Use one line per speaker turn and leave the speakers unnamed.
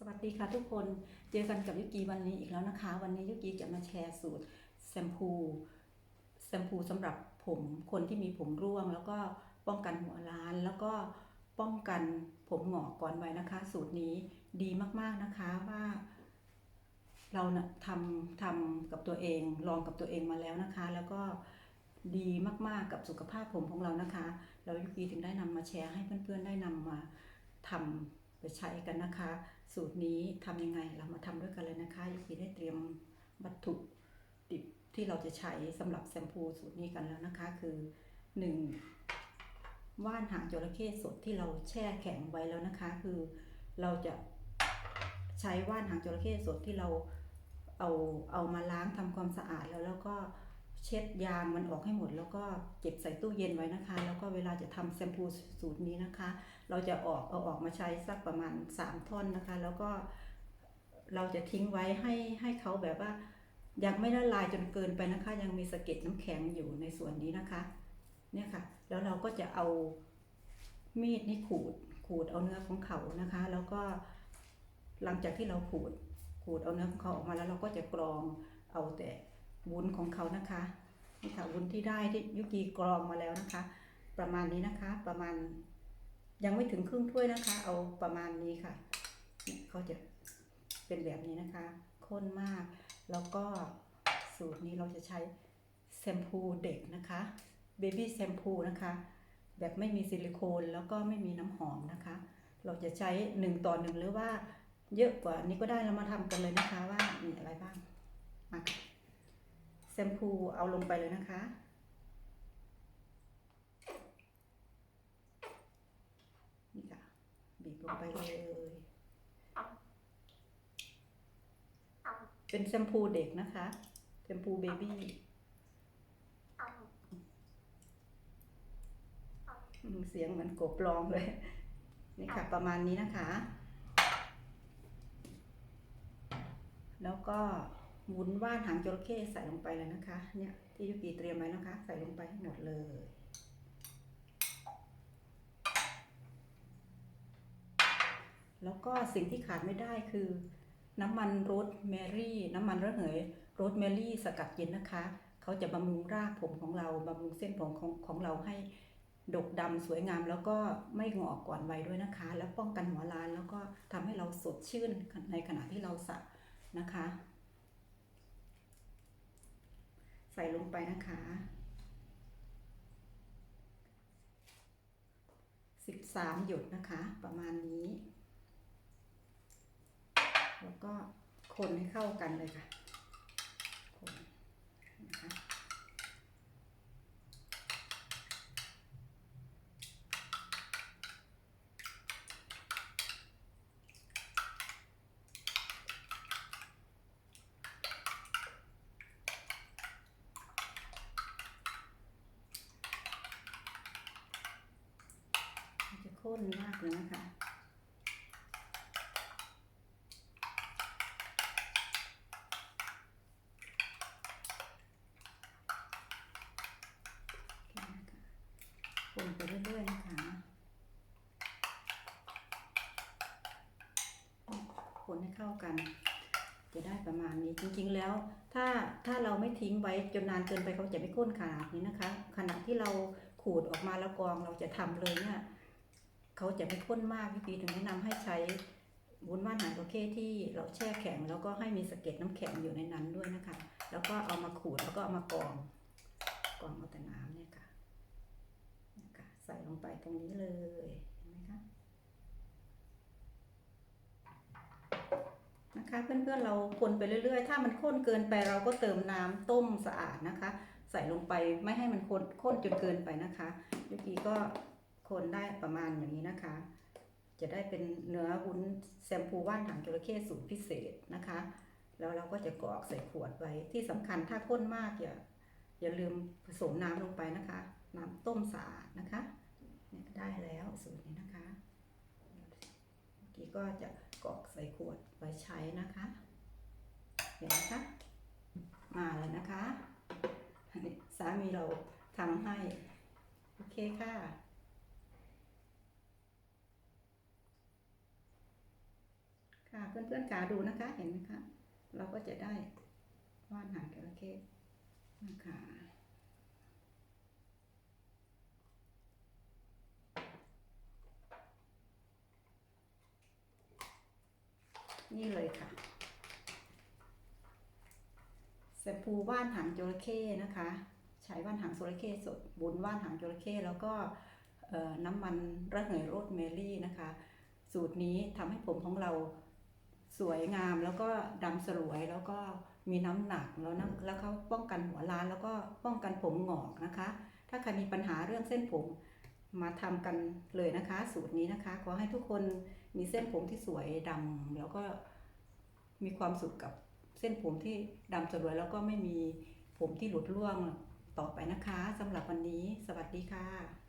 สวัสดีค่ะทุกคน เจอกันกับยุกีวันนี้อีกแล้วนะคะ วันนี้ยุกีจะมาแชร์สูตรแชมพูแชมพูสำหรับผมคนที่มีผมร่วง แล้วก็ป้องกันหัวล้าน แล้วก็ป้องกันผมหงอกก่อนไวัยนะคะ สูตรนี้ดีมากๆนะคะว่า เรานะทำทำกับตัวเองลองกับตัวเองมาแล้วนะคะ แล้วก็ดีมากๆกับสุขภาพผมของเรานะคะ เรายุกีถึงได้นำมาแชร์ให้เพื่อนๆได้นำมาทำไปใช้กันนะคะ สูตรนี้ทำยังไงเรามาทำด้วยกันเลยนะคะยุกีได้เตรียมวัตถุดิบที่เราจะใช้สำหรับแชมพูสูตรนี้กันแล้วนะคะ คือ 1. ว่านหางจระเข้สดที่เราแช่แข็งไว้แล้วนะคะ คือเราจะใช้ว่านหางจระเข้สดที่เราเอาเอามาล้างทำความสะอาดแล้วแล้วก็ เช็ดยางมันออกให้หมด แล้วก็เก็บใส่ตู้เย็นไว้นะคะ แล้วก็เวลาจะทำแชมพูสูตรนี้นะคะ เราจะออกเอาออกมาใช้สักประมาณ 3 ท่อนนะคะ แล้วก็เราจะทิ้งไว้ให้ให้เขาแบบว่ายังไม่ละลายจนเกินไปนะคะ ยังมีสะเก็ดน้ำแข็งอยู่ในส่วนนี้นะคะ เนี่ยค่ะ แล้วเราก็จะเอามีดนี่ขูดขูดเอาเนื้อของเขานะคะ แล้วก็หลังจากที่เราขูดขูดเอาเนื้อของเขาออกมาแล้วเราก็จะกรองเอาแต่ วุ้นของเขานะคะนี่ค่ะวุ้นที่ได้ที่ยุกีกรองมาแล้วนะคะ ประมาณนี้นะคะประมาณยังไม่ถึงครึ่งถ้วยนะคะ เอาประมาณนี้ค่ะเนี่ยเขาจะเป็นแบบนี้นะคะข้นมาก แล้วก็สูตรนี้เราจะใช้แชมพูเด็กนะคะเบบี้แชมพูนะคะ แบบไม่มีซิลิโคนแล้วก็ไม่มีน้ำหอมนะคะ เราจะใช้หนึ่งต่อหนึ่งหรือว่าเยอะกว่านี้ก็ได้เรามาทำกันเลยนะคะว่ามีอะไรบ้างมาค่ะ ชมพูเอาลงไปเลยนะคะ นี่ค่ะ บีบลงไปเลย เป็นแชมพูเด็กนะคะแชมพูเบบี้เสียงเหมือนกบร้องเลย นี่ค่ะ ประมาณนี้นะคะ แล้วก็ วุ้นว่านหางจระเข้ใส่ลงไปเลยนะคะ เนี่ยที่ยุกีเตรียมไว้นะคะ ใส่ลงไปให้หมดเลย แล้วก็สิ่งที่ขาดไม่ได้คือ น้ำมันโรสแมรี่ น้ำมันระเหยโรสแมรี่สกัดเย็นนะคะ เขาจะบำรุงรากผมของเราบำรุงเส้นผมของของเราให้ดกดำสวยงามแล้วก็ไม่งอกก่อนวัยด้วยนะคะ แล้วป้องกันหัวล้านแล้วก็ทำให้เราสดชื่นในขณะที่เราสระนะคะ ใส่ลงไปนะคะ 13 หยดนะคะ ประมาณนี้ แล้วก็คนให้เข้ากันเลยค่ะคนนะคะ ข้นมากเลยนะคะคนไปเรื่อยๆนะคะคนให้เข้ากัน จะได้ประมาณนี้จริงๆแล้ว ถ้าถ้าเราไม่ทิ้งไว้จนนานเกินไปเขาจะไม่ข้นขนาดนี้นะคะ ขณะที่เราขูดออกมาแล้วกองเราจะทำเลยเนี่ย เขาจะไม่ข้นมากพี่ปีถึงแนะนำให้ใช้วุ้นว่านหางจระเข้ที่เราแช่แข็ง แล้วก็ให้มีสะเก็ดน้ำแข็งอยู่ในนั้นด้วยนะคะ แล้วก็เอามาขูดแล้วก็เอามากรองกรองเอาแต่น้ำเนี่ยค่ะนะคะใส่ลงไปตรงนี้เลยเห็นไหมคะนะคะเพื่อนๆเราคนไปเรื่อยๆ ถ้ามันข้นเกินไปเราก็เติมน้ำต้มสะอาดนะคะ ใส่ลงไปไม่ให้มันข้นข้นจนเกินไปนะคะยุกีก็ คนได้ประมาณอย่างนี้นะคะ จะได้เป็นเนื้อวุ้นแชมพูว่านหางจระเข้สูตรพิเศษนะคะ แล้วเราก็จะกรอกใส่ขวดไว้ที่สำคัญถ้าข้นมากอย่าอย่าลืมผสมน้ำลงไปนะคะ น้ำต้มสะอาดนะคะเนี่ยได้แล้วสูตรนี้นะคะเมื่อกี้ก็จะกรอกใส่ขวดไว้ใช้นะคะเห็นไหมคะมาแล้วนะคะนี่สามีเราทำให้ โอเคค่ะ ค่ะ เพื่อนๆขาดูนะคะ เห็นไหมคะ เราก็จะได้ว่านหางจระเข้นะคะนี่เลยค่ะแชมพูว่านหางจระเข้นะคะ ใช้ว่านหางจระเข้สดบุญว่านหางจระเข้แล้วก็น้ำมันระเหยโรสเมลี่นะคะ สูตรนี้ทำให้ผมของเรา สวยงามแล้วก็ดำสลวยแล้วก็มีน้ำหนักแล้วนะแล้วก็ป้องกันหัวล้านแล้วก็ป้องกันผมหงอกนะคะ ถ้าใครมีปัญหาเรื่องเส้นผมมาทำกันเลยนะคะ สูตรนี้นะคะ ขอให้ทุกคนมีเส้นผมที่สวยดำแล้วก็มีความสุขกับเส้นผมที่ดำสลวยแล้วก็ไม่มีผมที่หลุดร่วงต่อไปนะคะสำหรับวันนี้ สวัสดีค่ะ